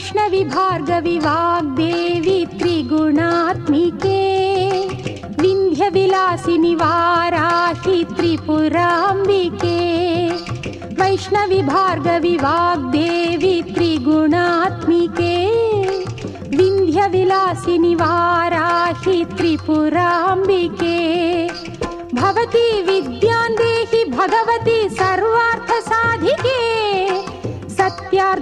वैष्णवि भार्गवि वाग्देवि त्रिगुणात्मिके विन्ध्यविलासिनि वाराहि त्रिपुराम्बिके वैष्णवि भार्गवि वाग्देवि त्रिगुणात्मिके विन्ध्यविलासिनि वाराहि त्रिपुराम्बिके। भवती विद्यां देहि भगवती सर्वार्थसाधिके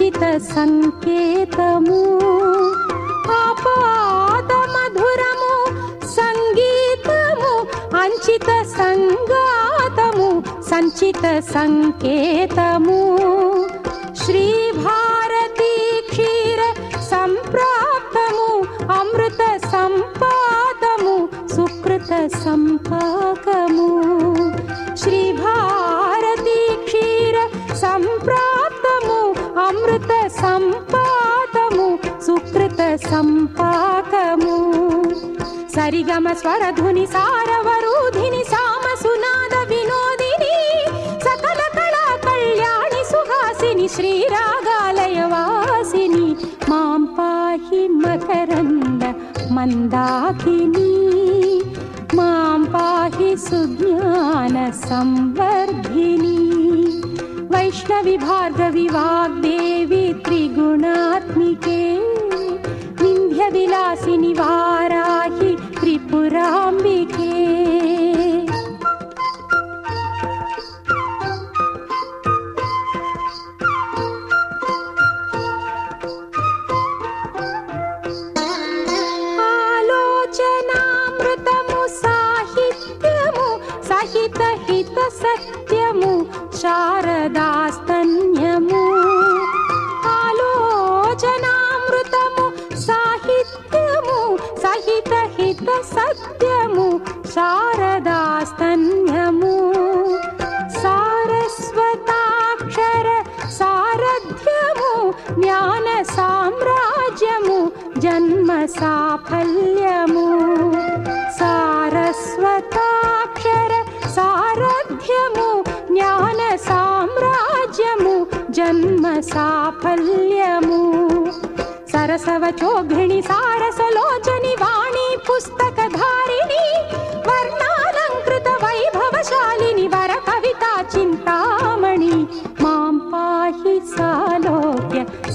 ఉచిత సంకేతము. అపాద మధురము సంగీతము అంచిత సంగాతము సంచిత సంకేతము. శ్రీ భారతీ క్షీర సంప్రాప్తము అమృత సంపాదము సుకృత సంపా సంపాకము. సరిగమ స్వరధుని సారవరూధిని సామ సునాద వినోదిని సకల కళా కళ్యాణి సుహాసిని శ్రీరాగాలయవాసిని మాం పాహి మకరంద మందాకిని మాం పాహి సుజ్ఞాన సంవర్ధిని. వైష్ణవి భార్గవి వాగ్దేవి త్రిగుణాత్మికే విలాసిని వారాహి త్రిపురాంబికే. ఆలోచనామృతము సాహిత్యము सदास्तन्यमु सारस्वताक्षर सारथ्यमु ज्ञानसाम्राज्यमु जन्म साफल्यमु। सारस्वताक्षर सारथ्यमु ज्ञानसाम्राज्यमु जन्म साफल्यमु। सरसवतोभिणि सारसलोचनि वाणी पुस्तकधा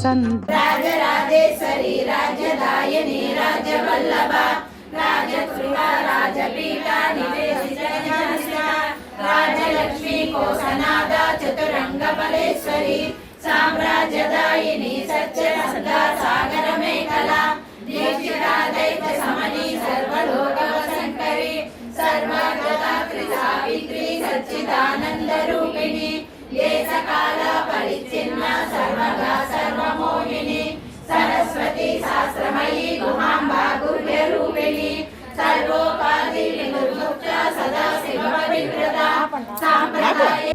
సాలోక్య సంద రాజరాజేశ్వరి రాజదాయని రాజవల్లభ రాజకృత రాజపీఠ నివేశిత కోసనాద చతురంగ బలేశ్వరి సామ్రాజ్యదాయిని సత్య సాగర మేఖల దీక్షితాదైత సమని సర్వలోక సావిత్రి సచ్చిదానందరు Bye.